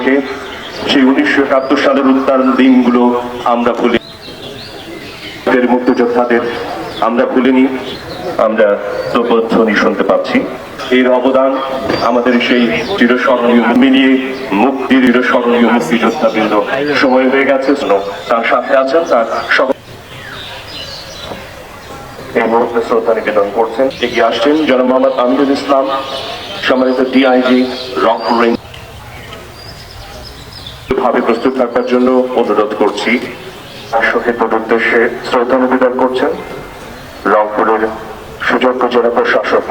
মুখে সেই উনিশশো একাত্তর সালের উত্তাল দিনগুলো আমরা ভুলি মুক্তিযোদ্ধাদের আমরা ভুলিনি, আমরা প্রবর্ধনী শুনতে পাচ্ছি। এর অবদান আমাদের সেই চিরস্মরণীয় মিলিয়ে মুক্তির চিরস্মরণীয় মুক্তিযোদ্ধা বৃন্দ সময় হয়ে গেছে তার সাথে আছেন তার সহ এই মুহূর্তে শ্রদ্ধা নিবেদন করছেন। এগিয়ে আসছেন জনাব মোহাম্মদ আমিরুল ইসলাম, সম্মানিত ডিআইজি রংপুর ভাবে প্রস্তুত থাকবার জন্য অনুরোধ করছি। শ্রদ্ধা নিবেদন করছেন। রংপুরের সুযোগ্য জেলা প্রশাসক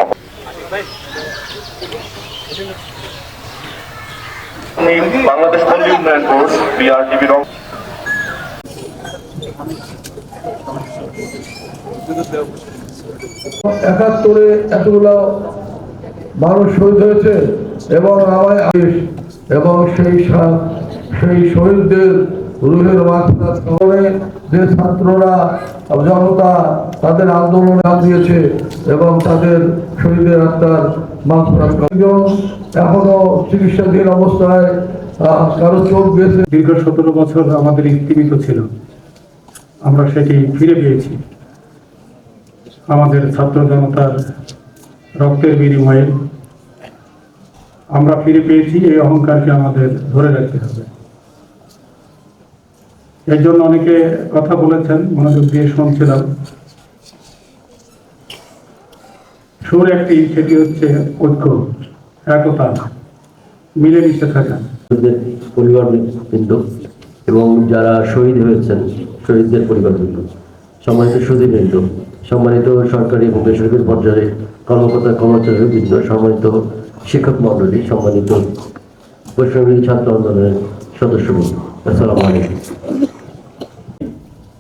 বাংলাদেশ পল্লী উন্নয়ন বোর্ড রং একাত্তরে এতগুলো মানুষ শহীদ হয়েছে এবং আদেশ এবং সেই সেই শহীদদের রুহের মাত্রা কারণে যে ছাত্ররা, জনতা তাদের আন্দোলনে দিয়েছে এবং তাদের শহীদের আত্মার এখনও চিকিৎসাধীন অবস্থায় কারও চোখ গেছে দীর্ঘ সতেরো বছর আমাদের স্থিমিত ছিল। আমরা সেটি ফিরে পেয়েছি। আমাদের ছাত্র জনতার রক্তের বিনিময়ে আমরা ফিরে পেয়েছি। এই অহংকারকে আমাদের ধরে রাখতে হবে। এর জন্য অনেকে কথা বলেছেন, মনোযোগ দিয়ে শুনছিলাম। সুর একটি, সেটি হচ্ছে ঐক্য, একতা, মিলেমিশে থাকা। পরিবারবৃন্দ এবং যারা শহীদ হয়েছেন, শহীদদের পরিবারবৃন্দ, সম্মানিত সুদীবৃন্দ সম্মানিত সরকারি এবং বেসরকারি পর্যায়ে কর্মকর্তা কর্মচারী বৃন্দ সম্মানিত শিক্ষক মণ্ডলী, সম্মানিত বৈষ্ণবী ছাত্র আন্দোলনের সদস্যবৃন্দ। আসসালামু আলাইকুম।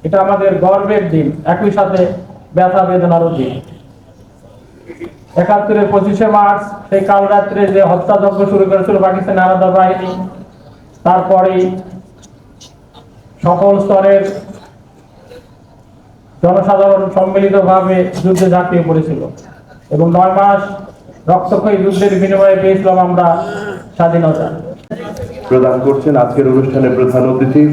এটা আমাদের গর্বের দিন, একই সাথে ব্যথা বেদনারও দিন। একাত্তরের পঁচিশে মার্চ, সেই কাল রাত্রে যে হত্যাযজ্ঞ শুরু করেছিল পাকিস্তান আলাদা বাহিনী, তারপরেই সকল স্তরের জনসাধারণ সম্মিলিতভাবে যুদ্ধে ঝাঁপিয়ে পড়েছিল এবং নয় মাস রক্তক্ষয়ী যুদ্ধের বিনিময়ে পেয়েছিলাম আমরা স্বাধীনতা। প্রদান করছেন আজকের অনুষ্ঠানের প্রধান অতিথি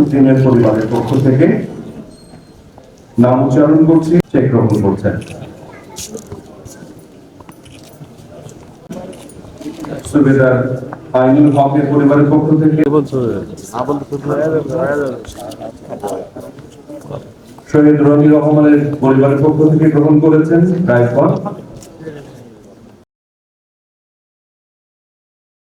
উদ্দিনের পরিবারের পক্ষ থেকে। নাম উচ্চারণ করছি চেক গ্রহণ করছেন পরিবারের পক্ষ থেকে। শহীদ রহমানের পরিবারের পক্ষ থেকে গ্রহণ করেছেন রায়ফল